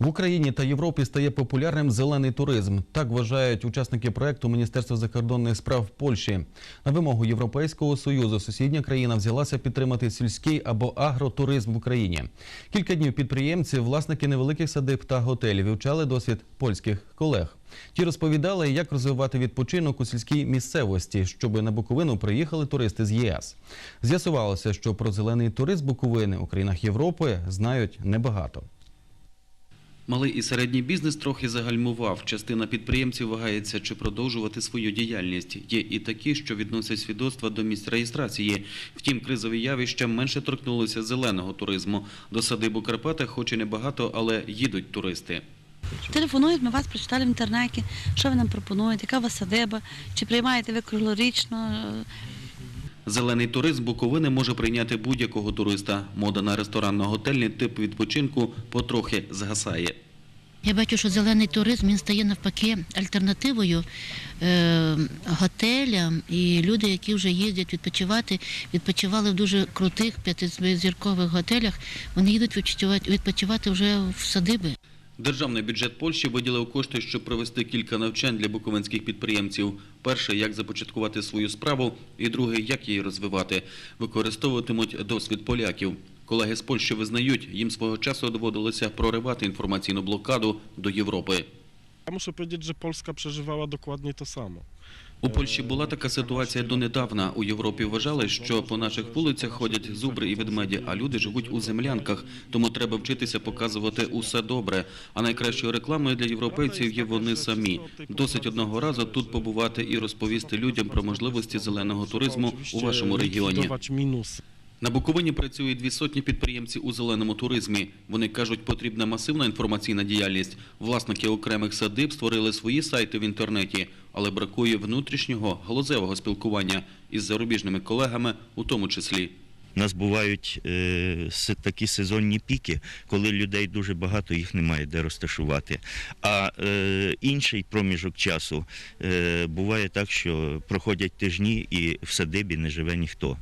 В Україні та Європі стає популярним зелений туризм. Так вважають учасники проекту Міністерства закордонних справ Польщі. На вимогу Європейського союзу сусідня країна взялася підтримати сільський або агротуризм в Україні. Кілька днів підприємці, власники невеликих садиб та готелів вивчали досвід польських колег. Ті розповідали, як розвивати відпочинок у сільській місцевості, щоб на Буковину приїхали туристи з ЄС. З'ясувалося, що про зелений туризм Буковини у країнах Європи знають небагато. Малий і середній бізнес трохи загальмував. Частина підприємців вагається, чи продовжувати свою діяльність. Є і такі, що відносять свідоцтва до місць реєстрації. Втім, кризові явища менше торкнулися зеленого туризму. До садиб у Карпатах, хоч і небагато, але їдуть туристи. Телефонують, ми вас прочитали в інтернеті, що ви нам пропонуєте, яка у вас садиба, чи приймаєте ви круглорічно. Зелений туризм Буковини може прийняти будь-якого туриста. Мода на ресторанно-готельний тип відпочинку потрохи згасає. Я бачу, що зелений туризм він стає навпаки альтернативою е, готелям, і люди, які вже їздять відпочивати, відпочивали в дуже крутих п'ятизіркових готелях, вони їдуть відпочивати, відпочивати вже в садиби. Державний бюджет Польщі виділив кошти, щоб провести кілька навчань для буковинських підприємців. Перше, як започаткувати свою справу, і друге, як її розвивати. Використовуватимуть досвід поляків. Колеги з Польщі визнають, їм свого часу доводилося проривати інформаційну блокаду до Європи. Я мушу сказати, що Польща переживала докладно те samo. У Польщі була така ситуація донедавна. У Європі вважали, що по наших вулицях ходять зубри і ведмеді, а люди живуть у землянках. Тому треба вчитися показувати усе добре. А найкращою рекламою для європейців є вони самі. Досить одного разу тут побувати і розповісти людям про можливості зеленого туризму у вашому регіоні. На Буковині працює дві сотні підприємців у зеленому туризмі. Вони кажуть, потрібна масивна інформаційна діяльність. Власники окремих садиб створили свої сайти в інтернеті, але бракує внутрішнього галузевого спілкування із зарубіжними колегами, у тому числі. У нас бувають е, такі сезонні піки, коли людей дуже багато, їх немає де розташувати. А е, інший проміжок часу е, буває так, що проходять тижні і в садибі не живе ніхто.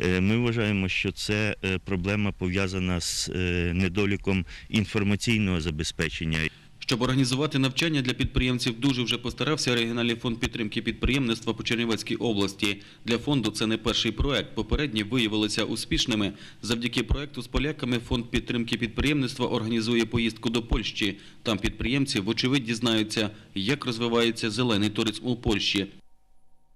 Е, ми вважаємо, що це е, проблема пов'язана з е, недоліком інформаційного забезпечення. Щоб організувати навчання для підприємців, дуже вже постарався регіональний фонд підтримки підприємництва по Чернівецькій області. Для фонду це не перший проект. Попередні виявилися успішними. Завдяки проекту з поляками фонд підтримки підприємництва організує поїздку до Польщі. Там підприємці, вочевидь, дізнаються, як розвивається зелений туризм у Польщі,